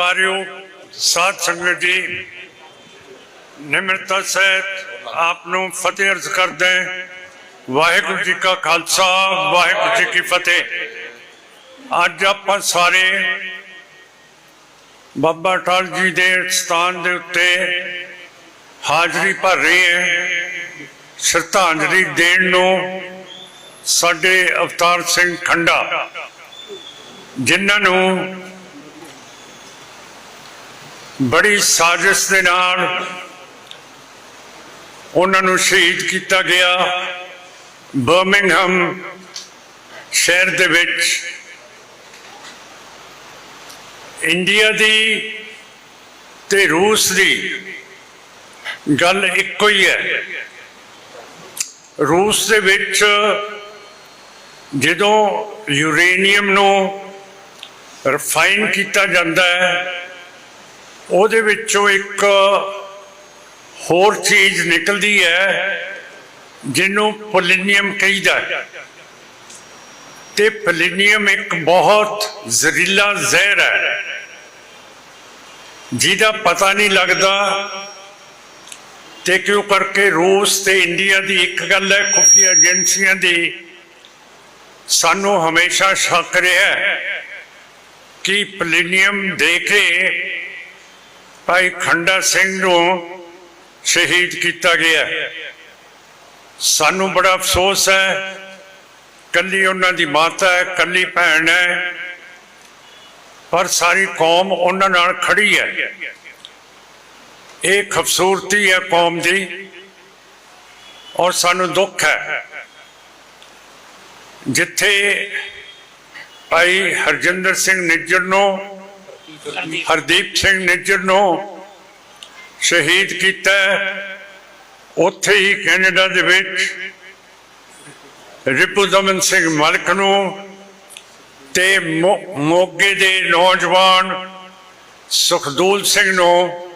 ਸਤਕਾਰਯੋਗ ਸਾਧ ਸੰਗਤ ਨਿਮਰਤਾ ਸਹਿਤ ਆਪ ਨੂੰ ਫਤਿਹ ਅਰਜ਼ ਕਰਦੇ ਵਾਹਿਗੁਰੂ ਜੀ ਕਾ ਖਾਲਸਾ, ਵਾਹਿਗੁਰੂ ਜੀ ਕੀ ਫਤਿਹ। ਅੱਜ ਆਪਾਂ ਸਾਰੇ ਬਾਬਾ ਅਟਲ ਜੀ ਦੇ ਸਥਾਨ ਦੇ ਉੱਤੇ ਹਾਜ਼ਰੀ ਭਰ ਰਹੇ ਹਾਂ। ਸ਼ਰਧਾਂਜਲੀ ਦੇਣ ਨੂੰ ਸਾਡੇ ਅਵਤਾਰ ਸਿੰਘ ਖੰਡਾ, ਜਿਨ੍ਹਾਂ ਨੂੰ ਬੜੀ ਸਾਜ਼ਿਸ਼ ਦੇ ਨਾਲ ਉਹਨਾਂ ਨੂੰ ਸ਼ਹੀਦ ਕੀਤਾ ਗਿਆ। ਬਰਮਿੰਗਹਮ ਸ਼ਹਿਰ ਦੇ ਵਿੱਚ ਇੰਡੀਆ ਦੀ ਤੇ ਰੂਸ ਦੀ ਗੱਲ ਇੱਕੋ ਹੀ ਹੈ। ਰੂਸ ਦੇ ਵਿੱਚ ਜਦੋਂ ਯੂਰੇਨੀਅਮ ਨੂੰ ਰਿਫਾਈਨ ਕੀਤਾ ਜਾਂਦਾ ਹੈ ਉਹਦੇ ਵਿੱਚੋਂ ਇੱਕ ਹੋਰ ਚੀਜ਼ ਨਿਕਲਦੀ ਹੈ, ਜਿਹਨੂੰ ਪੋਲੀਨੀਅਮ ਕਹੀਦਾ ਹੈ। ਤੇ ਪੋਲਿਨੀਅਮ ਇੱਕ ਬਹੁਤ ਜ਼ਹਿਰੀਲਾ ਜ਼ਹਿਰ ਹੈ, ਜਿਹਦਾ ਪਤਾ ਨਹੀਂ ਲੱਗਦਾ ਤੇ ਕਿਉਂ ਕਰਕੇ ਰੂਸ ਤੇ ਇੰਡੀਆ ਦੀ ਇੱਕ ਗੱਲ ਹੈ, ਖੁਫੀਆ ਏਜੰਸੀਆਂ ਦੀ। ਸਾਨੂੰ ਹਮੇਸ਼ਾ ਸ਼ੱਕ ਰਿਹਾ ਕਿ ਪੋਲਿਨੀਅਮ ਦੇ ਕੇ ਭਾਈ ਖੰਡਾ ਸਿੰਘ ਨੂੰ ਸ਼ਹੀਦ ਕੀਤਾ ਗਿਆ। ਸਾਨੂੰ ਬੜਾ ਅਫਸੋਸ ਹੈ, ਕੱਲੀ ਉਹਨਾਂ ਦੀ ਮਾਤਾ ਹੈ, ਕੱਲੀ ਭੈਣ ਹੈ, ਪਰ ਸਾਰੀ ਕੌਮ ਉਹਨਾਂ ਨਾਲ ਖੜੀ ਹੈ। ਇਹ ਖੂਬਸੂਰਤੀ ਹੈ ਕੌਮ ਦੀ ਔਰ ਸਾਨੂੰ ਦੁੱਖ ਹੈ। ਜਿੱਥੇ ਭਾਈ ਹਰਜਿੰਦਰ ਸਿੰਘ ਨਿੱਜਰ ਨੂੰ ਹਰਦੀਪ ਸਿੰਘ ਨਿੱਜਰ ਨੂੰ ਸ਼ਹੀਦ ਕੀਤਾ ਉੱਥੇ ਹੀ ਕੈਨੇਡਾ ਦੇ ਵਿੱਚ ਰਿਪੂ ਦਮਨ ਸਿੰਘ ਮਲਕ ਨੂੰ ਤੇ ਮੋਗੇ ਦੇ ਨੌਜਵਾਨ ਸੁਖਦੂਲ ਸਿੰਘ ਨੂੰ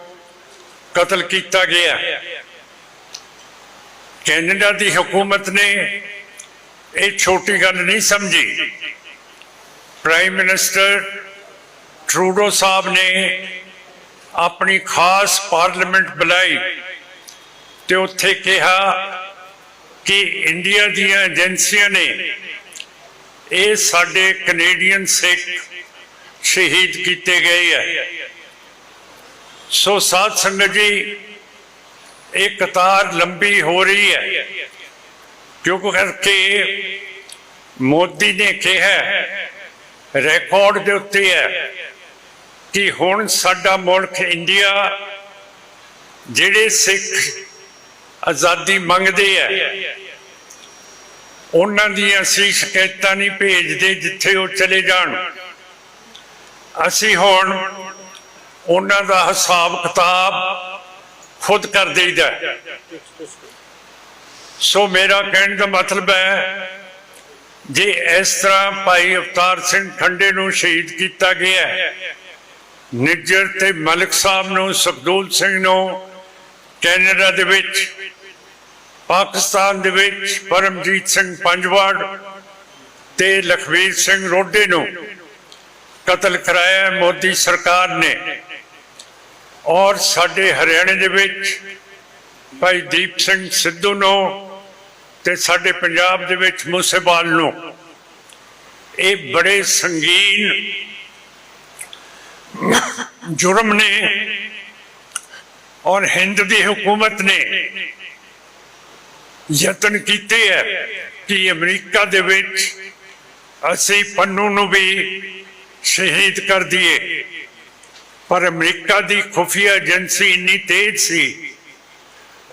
ਕਤਲ ਕੀਤਾ ਗਿਆ ਕੈਨੇਡਾ ਦੀ ਹਕੂਮਤ ਨੇ ਇਹ ਛੋਟੀ ਗੱਲ ਨਹੀਂ ਸਮਝੀ। ਪ੍ਰਾਈਮ ਮਿਨਿਸਟਰ ਟਰੂਡੋ ਸਾਹਿਬ ਨੇ ਆਪਣੀ ਖਾਸ ਪਾਰਲੀਮੈਂਟ ਬੁਲਾਈ ਤੇ ਉੱਥੇ ਕਿਹਾ ਕਿ ਇੰਡੀਆ ਦੀਆਂ ਏਜੰਸੀਆਂ ਨੇ ਇਹ ਸਾਡੇ ਕੈਨੇਡੀਅਨ ਸਿੱਖ ਸ਼ਹੀਦ ਕੀਤੇ ਗਏ ਹੈ ਸੋ ਸਾਧ ਸੰਗਤ ਜੀ, ਇਹ ਕਤਾਰ ਲੰਬੀ ਹੋ ਰਹੀ ਹੈ। ਕਿਉਂਕਿ ਕਰਕੇ ਮੋਦੀ ਨੇ ਕਿਹਾ ਰਿਕਾਰਡ ਦੇ ਉੱਤੇ ਹੈ। ਕਿ ਹੁਣ ਸਾਡਾ ਮੁਲਕ ਇੰਡੀਆ ਜਿਹੜੇ ਸਿੱਖ ਆਜ਼ਾਦੀ ਮੰਗਦੇ ਆ, ਉਹਨਾਂ ਦੀਆਂ ਅਸੀਂ ਸ਼ਿਕਾਇਤਾਂ ਨਹੀਂ ਭੇਜਦੇ ਜਿੱਥੇ ਉਹ ਚਲੇ ਜਾਣ ਅਸੀਂ ਹੁਣ ਉਹਨਾਂ ਦਾ ਹਿਸਾਬ ਕਿਤਾਬ ਖੁਦ ਕਰ ਦੇਈਦਾ ਹੈ। ਸੋ ਮੇਰਾ ਕਹਿਣ ਦਾ ਮਤਲਬ ਹੈ, ਜੇ ਇਸ ਤਰ੍ਹਾਂ ਭਾਈ ਅਵਤਾਰ ਸਿੰਘ ਖੰਡੇ ਨੂੰ ਸ਼ਹੀਦ ਕੀਤਾ ਗਿਆ ਹੈ ਨਿੱਜਰ ਤੇ ਮਲਕ ਸਾਹਿਬ ਨੂੰ ਸਬਦੂਲ ਸਿੰਘ ਨੂੰ, ਕੈਨੇਡਾ ਦੇ ਵਿੱਚ, ਪਾਕਿਸਤਾਨ ਦੇ ਵਿੱਚ, ਪਰਮਜੀਤ ਸਿੰਘ ਪੰਜਵਾੜ ਤੇ ਲਖਵੀਰ ਸਿੰਘ ਰੋਡੇ ਨੂੰ ਕਤਲ ਕਰਾਇਆ ਮੋਦੀ ਸਰਕਾਰ ਨੇ। ਔਰ ਸਾਡੇ ਹਰਿਆਣੇ ਦੇ ਵਿੱਚ ਭਾਈ ਦੀਪ ਸਿੰਘ ਸਿੱਧੂ ਨੂੰ ਤੇ ਸਾਡੇ ਪੰਜਾਬ ਦੇ ਵਿੱਚ ਮੂਸੇਵਾਲ ਨੂੰ। ਇਹ ਬੜੇ ਸੰਗੀਨ ਜੁਰਮ ਨੇ ਔਰ ਹਿੰਦ ਦੀ ਹਕੂਮਤ ਨੇ ਯਤਨ ਕੀਤੇ ਹੈ ਕਿ ਅਮਰੀਕਾ ਦੇ ਵਿੱਚ ਅਸੀਂ ਪੰਨੂ ਨੂੰ ਵੀ ਸ਼ਹੀਦ ਕਰ ਦਈਏ। ਪਰ ਅਮਰੀਕਾ ਦੀ ਖੁਫੀਆ ਏਜੰਸੀ ਇੰਨੀ ਤੇਜ਼ ਸੀ,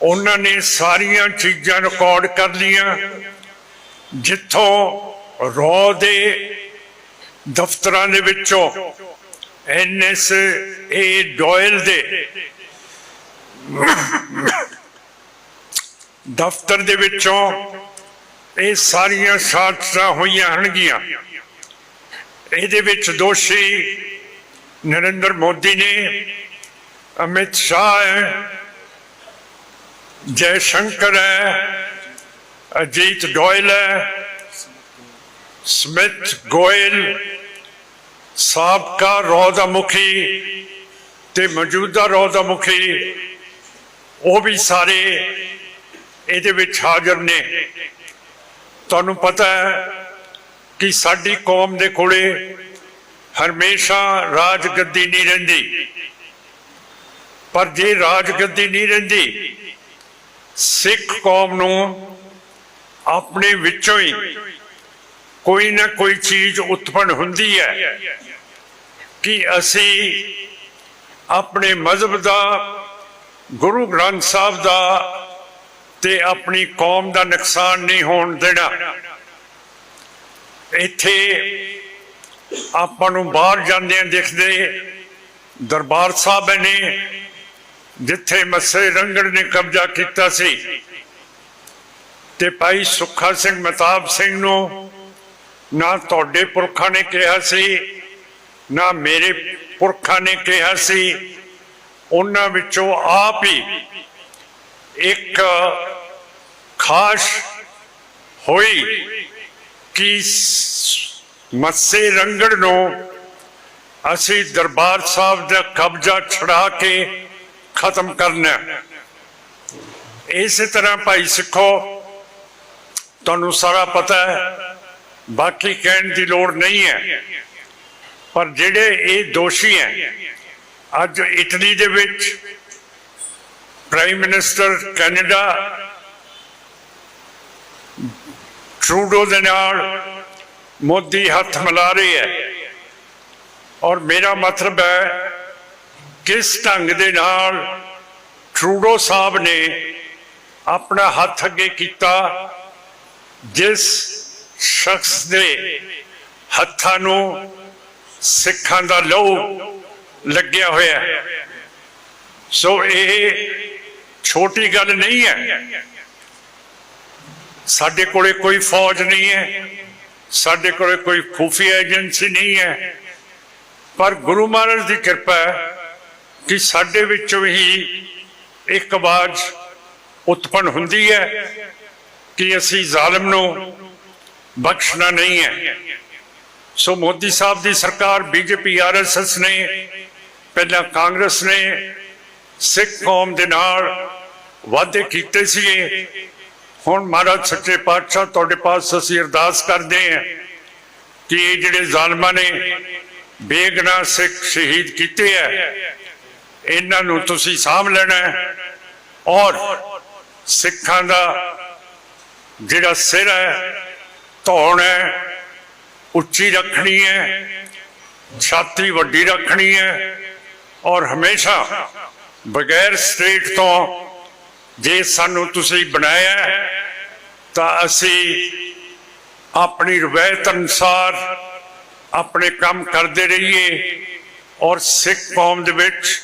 ਉਹਨਾਂ ਨੇ ਸਾਰੀਆਂ ਚੀਜ਼ਾਂ ਰਿਕਾਰਡ ਕਰ ਲੀਆਂ ਜਿੱਥੋਂ ਰੋ ਦੇ ਦਫ਼ਤਰਾਂ ਦੇ ਵਿੱਚੋਂ ਐਨਐਸ ਏ ਡੋਇਲ ਦੇ ਦਫ਼ਤਰ ਦੇ ਵਿੱਚੋਂ ਇਹ ਸਾਰੀਆਂ ਸਾਜ਼ਿਸ਼ਾਂ ਹੋਈਆਂ ਹਨਗੀਆਂ ਇਹਦੇ ਵਿੱਚ ਦੋਸ਼ੀ ਨਰਿੰਦਰ ਮੋਦੀ ਨੇ, ਅਮਿਤ ਸ਼ਾਹ ਹੈ ਜੈ ਸ਼ੰਕਰ ਹੈ, ਅਜੀਤ ਗੋਇਲ ਹੈ ਸਮਿਥ ਗੋਇਲ ਸਾਬਕਾ ਰੌ ਦਾ ਮੁਖੀ ਤੇ ਮੌਜੂਦਾ ਰੋਹ ਦਾ ਮੁਖੀ ਉਹ ਵੀ ਸਾਰੇ ਇਹਦੇ ਵਿੱਚ ਹਾਜ਼ਰ ਨੇ। ਤੁਹਾਨੂੰ ਪਤਾ ਹੈ ਕਿ ਸਾਡੀ ਕੌਮ ਦੇ ਕੋਲੇ ਹਮੇਸ਼ਾ ਰਾਜ ਗੱਦੀ ਨਹੀਂ ਰਹਿੰਦੀ। ਪਰ ਜੇ ਰਾਜ ਗੱਦੀ ਨਹੀਂ ਰਹਿੰਦੀ, ਸਿੱਖ ਕੌਮ ਨੂੰ ਆਪਣੇ ਵਿੱਚੋਂ ਹੀ ਕੋਈ ਨਾ ਕੋਈ ਚੀਜ਼ ਉਤਪਨ ਹੁੰਦੀ ਹੈ। ਕਿ ਅਸੀਂ ਆਪਣੇ ਮਜ਼ਹਬ ਦਾ, ਗੁਰੂ ਗ੍ਰੰਥ ਸਾਹਿਬ ਦਾ ਤੇ ਆਪਣੀ ਕੌਮ ਦਾ ਨੁਕਸਾਨ ਨਹੀਂ ਹੋਣ ਦੇਣਾ। ਇੱਥੇ ਆਪਾਂ ਨੂੰ ਬਾਹਰ ਜਾਂਦਿਆਂ ਦਿਖਦੇ ਦਰਬਾਰ ਸਾਹਿਬ ਨੇ, ਜਿੱਥੇ ਮੱਸੇ ਰੰਗੜ ਨੇ ਕਬਜ਼ਾ ਕੀਤਾ ਸੀ, ਤੇ ਭਾਈ ਸੁੱਖਾ ਸਿੰਘ ਮਤਾਬ ਸਿੰਘ ਨੂੰ ਨਾ ਤੁਹਾਡੇ ਪੁਰਖਾਂ ਨੇ ਕਿਹਾ ਸੀ ਨਾ ਮੇਰੇ ਪੁਰਖਾਂ ਨੇ ਕਿਹਾ ਸੀ, ਉਹਨਾਂ ਵਿੱਚੋਂ ਆਪ ਹੀ ਇੱਕ ਖਾਸ ਹੋਈ ਕਿ ਮੱਸੇ ਰੰਗੜ ਨੂੰ ਅਸੀਂ ਦਰਬਾਰ ਸਾਹਿਬ ਦਾ ਕਬਜ਼ਾ ਛੁਡਾ ਕੇ ਖਤਮ ਕਰਨਾ ਇਸੇ ਤਰ੍ਹਾਂ ਭਾਈ ਸਿੱਖੋ, ਤੁਹਾਨੂੰ ਸਾਰਾ ਪਤਾ ਹੈ, ਬਾਕੀ ਕਹਿਣ ਦੀ ਲੋੜ ਨਹੀਂ ਹੈ। ਪਰ ਜਿਹੜੇ ਇਹ ਦੋਸ਼ੀ ਹੈ, ਅੱਜ ਇਟਲੀ ਦੇ ਵਿੱਚ ਪ੍ਰਾਈਮ ਮਿਨਿਸਟਰ ਕੈਨੇਡਾ ਟਰੂਡੋ ਦੇ ਨਾਲ ਮੋਦੀ ਹੱਥ ਮਿਲਾ ਰਹੇ ਹੈ। ਔਰ ਮੇਰਾ ਮਤਲਬ ਹੈ, ਕਿਸ ਢੰਗ ਦੇ ਨਾਲ ਟਰੂਡੋ ਸਾਹਿਬ ਨੇ ਆਪਣਾ ਹੱਥ ਅੱਗੇ ਕੀਤਾ, ਜਿਸ ਸ਼ਖਸ ਦੇ ਹੱਥਾਂ ਨੂੰ ਸਿੱਖਾਂ ਦਾ ਲਹੂ ਲੱਗਿਆ ਹੋਇਆ ਹੈ। ਸੋ ਇਹ ਛੋਟੀ ਗੱਲ ਨਹੀਂ ਹੈ। ਸਾਡੇ ਕੋਲੇ ਕੋਈ ਫੌਜ ਨਹੀਂ ਹੈ। ਸਾਡੇ ਕੋਲੇ ਕੋਈ ਖੂਫੀਆ ਏਜੰਸੀ ਨਹੀਂ ਹੈ। ਪਰ ਗੁਰੂ ਮਹਾਰਾਜ ਦੀ ਕਿਰਪਾ ਹੈ ਕਿ ਸਾਡੇ ਵਿੱਚੋਂ ਹੀ ਇੱਕ ਆਵਾਜ਼ ਉਤਪਨ ਹੁੰਦੀ ਹੈ ਕਿ ਅਸੀਂ ਜ਼ਾਲਮ ਨੂੰ ਬਖਸ਼ਣਾ ਨਹੀਂ ਹੈ। ਸੋ ਮੋਦੀ ਸਾਹਿਬ ਦੀ ਸਰਕਾਰ, ਬੀਜੇਪੀ ਆਰਐਸਐਸ ਨੇ, ਪਹਿਲਾਂ ਕਾਂਗਰਸ ਨੇ, ਸਿੱਖ ਕੌਮ ਦੇ ਨਾਲ ਵਾਅਦੇ ਕੀਤੇ ਸੀਗੇ। ਹੁਣ ਮਹਾਰਾਜ ਸੱਚੇ ਪਾਤਸ਼ਾਹ ਤੁਹਾਡੇ ਪਾਸ ਅਸੀਂ ਅਰਦਾਸ ਕਰਦੇ ਹਾਂ ਕਿ ਇਹ ਜਿਹੜੇ ਜ਼ਾਲਮਾਂ ਨੇ, ਬੇਗਨਾਹ ਸਿੱਖ ਸ਼ਹੀਦ ਕੀਤੇ ਹੈ ਇਹਨਾਂ ਨੂੰ ਤੁਸੀਂ ਸਾਂਭ ਲੈਣਾ ਔਰ ਸਿੱਖਾਂ ਦਾ ਜਿਹੜਾ ਸਿਰ ਹੈ, ਧੌਣ ਹੈ ਉੱਚੀ ਰੱਖਣੀ ਹੈ, ਛਾਤੀ ਵੱਡੀ ਰੱਖਣੀ ਹੈ ਔਰ ਹਮੇਸ਼ਾ ਬਗੈਰ ਸਟੇਟ ਤੋਂ ਜੇ ਸਾਨੂੰ ਤੁਸੀਂ ਬਣਾਇਆ ਤਾਂ ਅਸੀਂ ਆਪਣੀ ਰਵਾਇਤ ਅਨੁਸਾਰ ਆਪਣੇ ਕੰਮ ਕਰਦੇ ਰਹੀਏ ਔਰ ਸਿੱਖ ਕੌਮ ਦੇ ਵਿੱਚ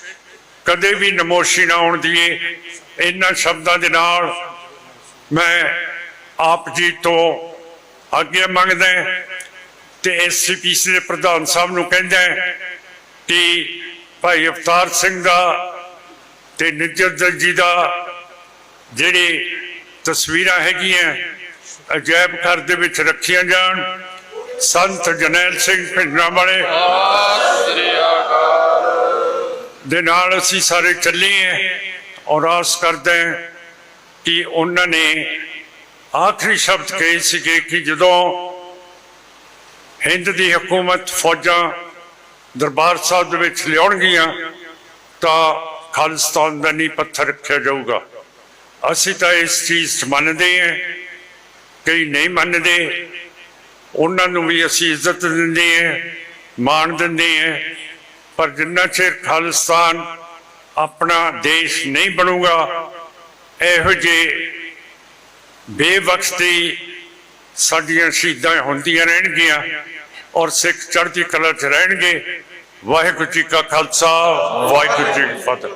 ਕਦੇ ਵੀ ਨਮੋਸ਼ੀ ਨਾ ਆਉਣ ਦੀਏ। ਇਹਨਾਂ ਸ਼ਬਦਾਂ ਦੇ ਨਾਲ ਮੈਂ ਆਪ ਜੀ ਤੋਂ ਆਗਿਆ ਮੰਗਦਾ ਤੇ ਐਸਸੀਪੀਸੀ ਦੇ ਪ੍ਰਧਾਨ ਸਾਹਿਬ ਨੂੰ ਕਹਿੰਦਾ ਕਿ ਭਾਈ ਅਵਤਾਰ ਸਿੰਘ ਦਾ ਤੇ ਨਿੱਜਰ ਦਲ ਜੀ ਦਾ ਜਿਹੜੇ ਤਸਵੀਰਾਂ ਹੈਗੀਆਂ, ਅਜਾਇਬ ਘਰ ਦੇ ਵਿੱਚ ਰੱਖੀਆਂ ਜਾਣ। ਸੰਤ ਜਨੈਲ ਸਿੰਘ ਪਿੰਡਰਾਂ ਵਾਲੇ ਦੇ ਨਾਲ ਅਸੀਂ ਸਾਰੇ ਚੱਲੇ ਹਾਂ ਔਰ ਆਸ ਕਰਦੇ ਹਾਂ ਕਿ ਉਹਨਾਂ ਨੇ ਆਖਰੀ ਸ਼ਬਦ ਕਹੇ ਸੀਗੇ ਕਿ ਜਦੋਂ ਹਿੰਦ ਦੀ ਹਕੂਮਤ ਫੌਜਾਂ ਦਰਬਾਰ ਸਾਹਿਬ ਦੇ ਵਿੱਚ ਲਿਆਉਣਗੀਆਂ, ਤਾਂ ਖਾਲਿਸਤਾਨ ਦਾ ਨੀਂਹ ਪੱਥਰ ਰੱਖਿਆ ਜਾਊਗਾ। ਅਸੀਂ ਤਾਂ ਇਸ ਚੀਜ਼ 'ਚ ਮੰਨਦੇ ਹਾਂ ਕਈ ਨਹੀਂ ਮੰਨਦੇ, ਉਹਨਾਂ ਨੂੰ ਵੀ ਅਸੀਂ ਇੱਜ਼ਤ ਦਿੰਦੇ ਹਾਂ, ਮਾਣ ਦਿੰਦੇ ਹਾਂ, ਪਰ ਜਿੰਨਾ ਚਿਰ ਖਾਲਿਸਤਾਨ ਆਪਣਾ ਦੇਸ਼ ਨਹੀਂ ਬਣੂਗਾ, ਇਹੋ ਜਿਹੇ ਬੇਵਕਤੀ ਸਾਡੀਆਂ ਸ਼ਹੀਦਾਂ ਹੁੰਦੀਆਂ ਰਹਿਣਗੀਆਂ ਔਰ ਸਿੱਖ ਚੜ੍ਹਦੀ ਕਲਾ 'ਚ ਰਹਿਣਗੇ। ਵਾਹਿਗੁਰੂ ਜੀ ਕਾ ਖਾਲਸਾ, ਵਾਹਿਗੁਰੂ ਜੀ ਕੀ ਫਤਿਹ।